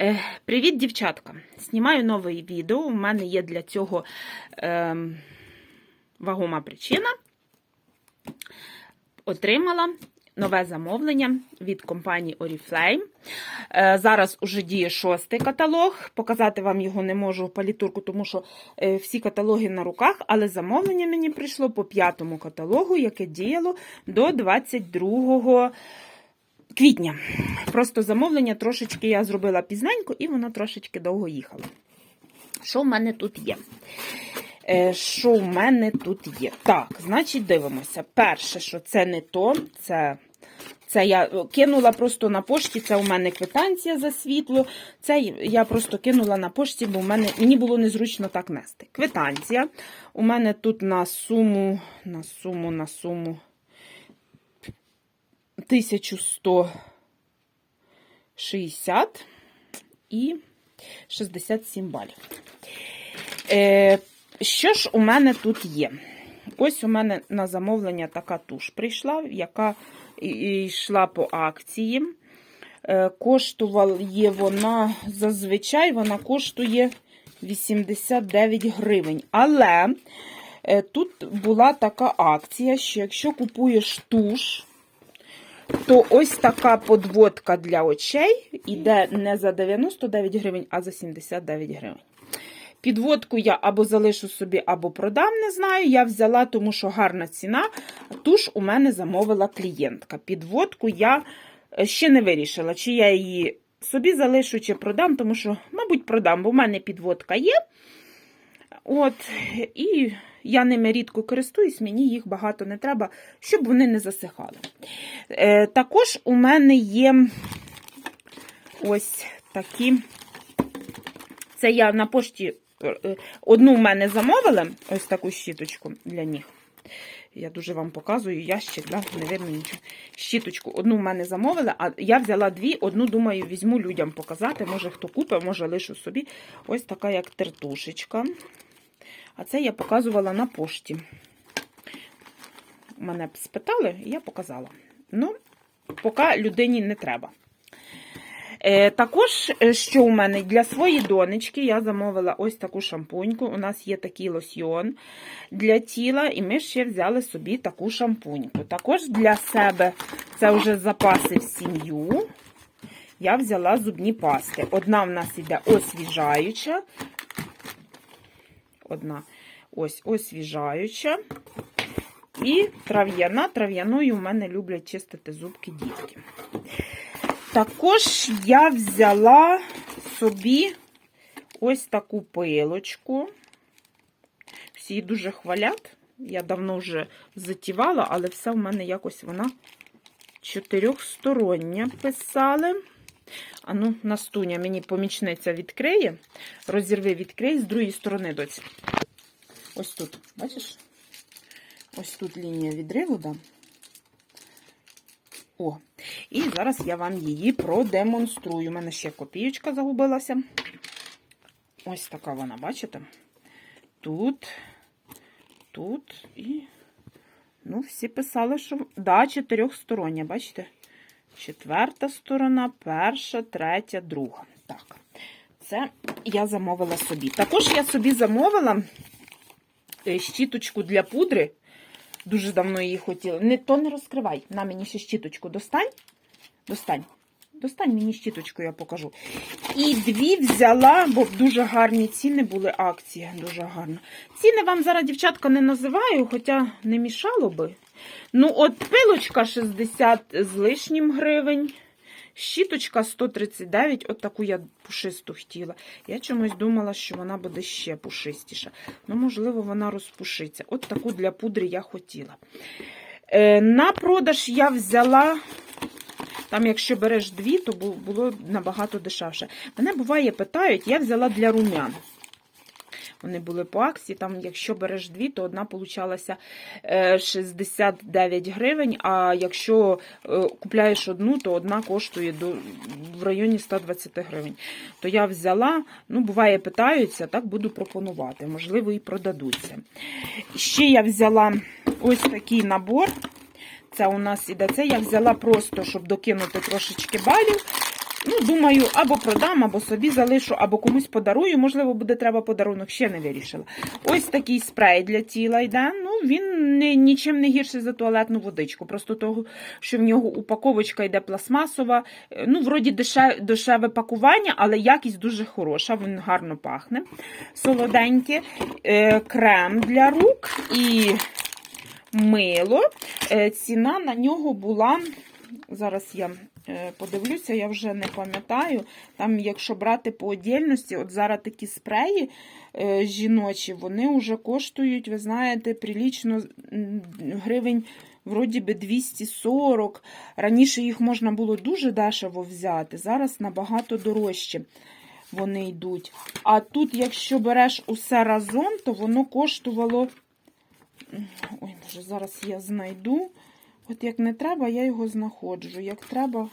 Е, Привіт, дівчатка! Знімаю нове відео. У мене є для цього е, вагома причина. Отримала нове замовлення від компанії Oriflame. Е, зараз уже діє шостий каталог. Показати вам його не можу палітурку, тому що е, всі каталоги на руках, але замовлення мені прийшло по п'ятому каталогу, яке діяло до 22 квітня. Просто замовлення трошечки я зробила пізненько, і воно трошечки довго їхало. Що в мене тут є? Е, Що в мене тут є? Так, значить, дивимося. Перше, що це не то, це. Це я кинула просто на пошті, це у мене квитанція за світло. Це я просто кинула на пошті, бо в мене, мені було незручно так нести. Квитанція. У мене тут на суму, на суму, на суму 1160 і 67 балів. Е, що ж у мене тут є? Ось у мене на замовлення така туш прийшла, яка йшла по акції. Е, коштувала вона зазвичай вона коштує 89 гривень. Але е, тут була така акція, що якщо купуєш туш, то ось така подводка для очей іде не за 99 гривень, а за 79 гривень. Підводку я або залишу собі, або продам, не знаю. Я взяла, тому що гарна ціна. Туш у мене замовила клієнтка. Підводку я ще не вирішила, чи я її собі залишу, чи продам, тому що, мабуть, продам, бо в мене підводка є. От, І я ними рідко користуюсь, мені їх багато не треба, щоб вони не засихали. Е, Також у мене є ось такі. Це я на пошті одну в мене замовила, ось таку щіточку для ніг. Я дуже вам показую ящик, да? не видно нічого. Щіточку одну в мене замовила, а я взяла дві, одну, думаю, візьму людям показати. Може, хто купить, може лишу собі. Ось така, як тертушечка. А це я показувала на пошті. Мене спитали, і я показала. Ну, поки людині не треба. Е, також, що у мене для своєї донечки, я замовила ось таку шампуньку. У нас є такий лосьйон для тіла, і ми ще взяли собі таку шампуньку. Також для себе це вже запаси в сім'ю. Я взяла зубні пасти. Одна в нас іде освіжаюча. Одна ось освіжаюча. І трав'яна. Трав'яною в мене люблять чистити зубки дітки. Також я взяла собі ось таку пилочку. Всі її дуже хвалять. Я давно вже затівала, але все в мене якось вона чотирьохстороння писали. А ну, Настуня мені помічниця відкриє. Розірви відкрий з другої сторони доці. Ось тут, бачиш? Ось тут лінія відриву, да. О, і зараз я вам її продемонструю. У мене ще копієчка загубилася. Ось така вона, бачите? Тут, тут і. Ну, всі писали, що. Да, чотирьохстороння, бачите? Четверта сторона, перша, третя, друга. Так, це я замовила собі. Також я собі замовила щіточку для пудри. Дуже давно її хотіла. Не, то не розкривай. На мені ще щіточку достань. Достань. Достань мені щіточку, я покажу. І дві взяла, бо дуже гарні ціни були акції. Дуже гарно. Ціни вам зараз, дівчатка, не називаю, хоча не мішало би. Ну, от пилочка 60 з лишнім гривень. Щіточка 139, от таку я пушисту хотіла. Я чомусь думала, що вона буде ще пушистіша. Ну, можливо, вона розпушиться. От таку для пудри я хотіла. Е, На продаж я взяла. Там, якщо береш дві, то було набагато дешевше. Мене буває, питають, я взяла для румян. Вони були по акції. Там, якщо береш дві, то одна получалася 69 гривень. А якщо купляєш одну, то одна коштує до, в районі 120 гривень. То я взяла, ну, буває, питаються, так буду пропонувати. Можливо, і продадуться. Ще я взяла ось такий набор. Це у нас іде. Це я взяла просто, щоб докинути трошечки балів. Ну, думаю, або продам, або собі залишу, або комусь подарую. Можливо, буде треба подарунок, ще не вирішила. Ось такий спрей для тіла йде. Ну, він не, нічим не гірший за туалетну водичку. Просто того, що в нього упаковочка йде пластмасова. Е, Ну, вроді дешеве, дешеве пакування, але якість дуже хороша, він гарно пахне. Солоденьке. Е, крем для рук і мило. Е, ціна на нього була. Зараз я подивлюся, я вже не пам'ятаю. Там, якщо брати по отдільності, от зараз такі спреї е, жіночі, вони вже коштують, ви знаєте, прилічно гривень. Вроді би 240. Раніше їх можна було дуже дешево взяти, зараз набагато дорожче вони йдуть. А тут, якщо береш усе разом, то воно коштувало. Ой, боже, зараз я знайду. От як не треба, я його знаходжу. Як треба,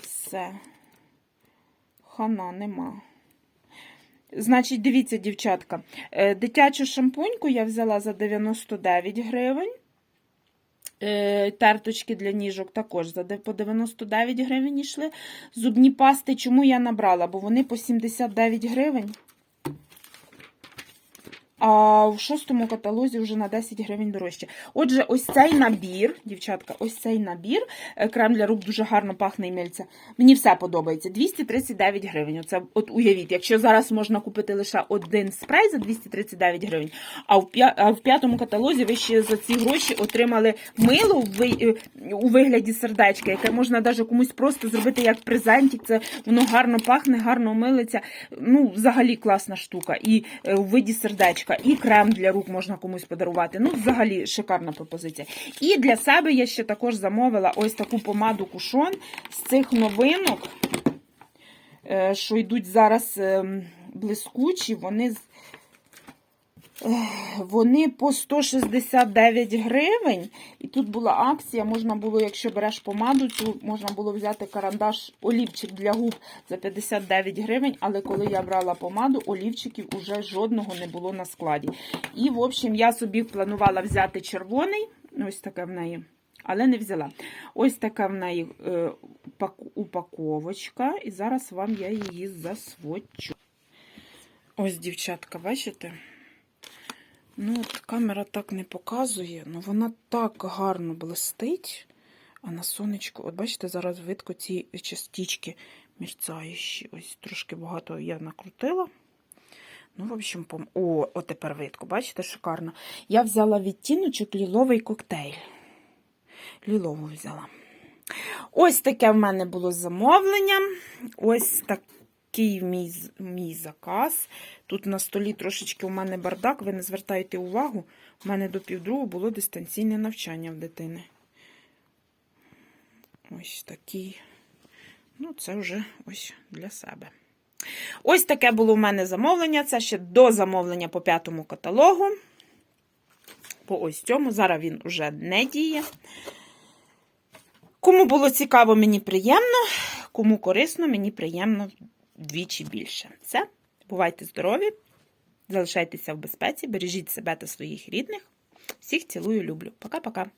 все. Хана нема. Значить, дивіться, дівчатка, е, дитячу шампуньку я взяла за 99 гривень. Е, Терточки для ніжок також по 99 гривень йшли. Зубні пасти, чому я набрала? Бо вони по 79 гривень. А в шостому каталозі вже на 10 гривень дорожче. Отже, ось цей набір, дівчатка, ось цей набір. е, Крем для рук дуже гарно пахне і мильця. Мені все подобається. 239 гривень. Оце, от уявіть, якщо зараз можна купити лише один спрей за 239 гривень, а в, п'ятому каталозі ви ще за ці гроші отримали мило е, у вигляді сердечка, яке можна навіть комусь просто зробити як презентик. Це воно гарно пахне, гарно милиться. Ну, взагалі класна штука. І е, у виді сердечка, і крем для рук можна комусь подарувати. Ну, взагалі шикарна пропозиція. І для себе я ще також замовила ось таку помаду кушон з цих новинок, е, що йдуть зараз ем, блискучі. Вони вони по 169 гривень. І тут була акція. Можна було, якщо береш помаду, то можна було взяти карандаш, олівчик для губ за 59 гривень. Але коли я брала помаду, олівчиків уже жодного не було на складі. І, в общем, я собі планувала взяти червоний. Ось таке в неї. Але не взяла. Ось така в неї е, упаковочка. І зараз вам я її засвочу. Ось, дівчатка, бачите? Ну, от камера так не показує, але вона так гарно блистить. А на сонечку, от бачите, зараз видко ці частички мерцаючі. Ось трошки багато я накрутила. Ну, в общем, пом... О, от тепер видко, бачите, шикарно. Я взяла відтіночок ліловий коктейль. Лілову взяла. Ось таке в мене було замовлення. Ось такий мій, мій заказ. Тут на столі трошечки у мене бардак, ви не звертайте увагу. У мене до півдругу було дистанційне навчання в дитини. Ось такий. Ну, це вже ось для себе. Ось таке було у мене замовлення. Це ще до замовлення по п'ятому каталогу. По ось цьому. Зараз він уже не діє. Кому було цікаво, мені приємно. Кому корисно, мені приємно вдвічі більше. Все. Бувайте здорові, залишайтеся в безпеці, бережіть себе та своїх рідних. Всіх цілую, люблю. Пока-пока.